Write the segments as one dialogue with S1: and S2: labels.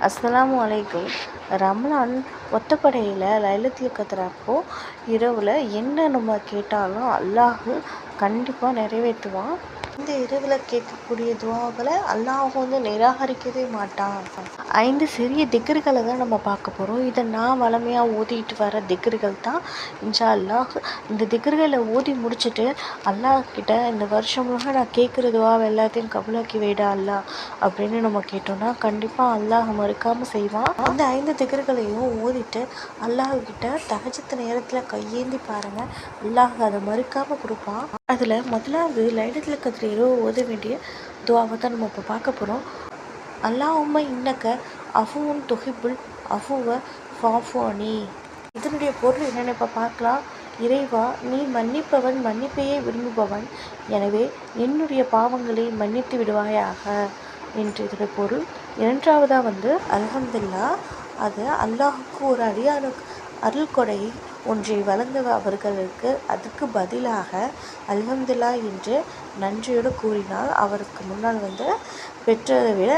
S1: அஸ்லாம் வலைக்கும் ரம்லான் ஒத்தப்படையில் லைலத்தில் கத்துறப்போ இரவில் என்ன நம்ம கேட்டாலும் அல்லாஹ் கண்டிப்பாக நிறைவேற்றுவான். இந்த இரவில் கேட்கக்கூடிய துவாக்களை அல்லாஹ் வந்து நிராகரிக்கவே மாட்டான். ஐந்து சிறிய திக்ருகளை தான் நம்ம பார்க்க போகிறோம் இதை நான் வளமையாக ஓதிட்டு வர திக்ருகள் தான் இன்ஷா அல்லாஹ். இந்த திக்ருகளை ஓதி முடிச்சுட்டு அல்லாஹ் கிட்ட இந்த வருஷம் முழுக்க நான் கேட்குற துவாவை எல்லாத்தையும் கபுலாக்கி வைடா அல்லாஹ் அப்படின்னு நம்ம கேட்டோம்னா கண்டிப்பாக அல்லாஹ் மறுக்காமல் செய்வான். அந்த ஐந்து திக்ருகளையும் ஓதிட்டு அல்லாஹ் கிட்ட தகஜத்து நேரத்தில் கையேந்தி பாருங்கள் அல்லாஹ் அதை மறுக்காமல் கொடுப்பான். அதில் முதலாவது லைலத்தில் கத்திர இரவு ஓத வேண்டிய துவாவை தான் நம்ம இப்போ பார்க்க போகிறோம் அல்லாஹும்ம இன்னக்க அஃபுவுன் துஹிப்புல் அஃபுவ ஃபாஃபு அனி. இதனுடைய பொருள் என்னென்னு இப்போ பார்க்கலாம். இறைவா நீ மன்னிப்பவன் மன்னிப்பையே விரும்புபவன். எனவே என்னுடைய பாவங்களை மன்னித்து விடுவாயாக. என்று இதோட பொருள். இரண்டாவதாக வந்து அல்ஹம்துல்லா அது அல்லாஹுக்கு ஒரு அடியாளு அருள் கொடையை ஒன்றை வழங்க அவர்களுக்கு அதுக்கு பதிலாக அல்ஹம்துல்லா என்று நன்றியோடு கூறினால் அவருக்கு முன்னால் வந்து பெற்றதை விட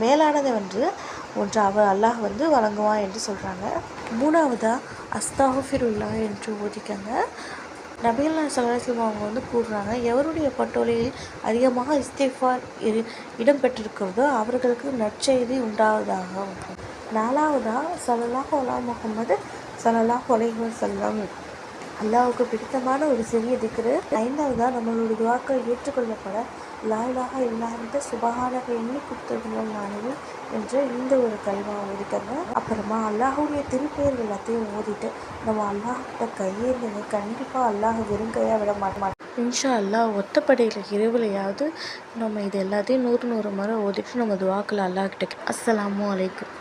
S1: மேலானதை வந்து ஒன்று அவர் அல்லாஹ் வந்து வழங்குவான் என்று சொல்கிறாங்க மூணாவதாக அஸ்தாஃபிருல்லா என்று ஓதிக்கங்க நபிகள் சலாஹம் அவங்க வந்து கூறுறாங்க எவருடைய பட்டோலையில் அதிகமாக இஸ்திஃபார் இரு இடம்பெற்றிருக்கிறதோ அவர்களுக்கு நற்செய்தி உண்டாவதாக. நாலாவதாக சல்லல்லாஹு அலா முகமது சல்லல்லாஹு கொலைகள் செல்லம் அல்லாவுக்கு பிடித்தமான ஒரு சிறிய திக்ரு ஐந்தாவதாக நம்மளோட துவாக்கள் ஏற்றுக்கொள்ளப்பட லாயிலாக இல்லாத சுபகானக எண்ணி குத்தர்கள் நானே என்று இந்த ஒரு கல்வா ஓதிக்கங்க அப்புறமா அல்லாஹுடைய திருப்பெயர் எல்லாத்தையும் ஓதிட்டு நம்ம அல்லாஹ்கிட்ட கையேந்துங்க கண்டிப்பாக அல்லாஹ் வெறுங்கையாக விட மாட்டோம் இன்ஷா அல்லாஹ் ஒத்தப்படையில் இரவுலையாவது நம்ம இது எல்லாத்தையும் நூறு நூறு முறை ஓதிட்டு நம்ம துவாக்கில் அல்லாஹ்கிட்ட அஸ்லாம் அலைக்கும்.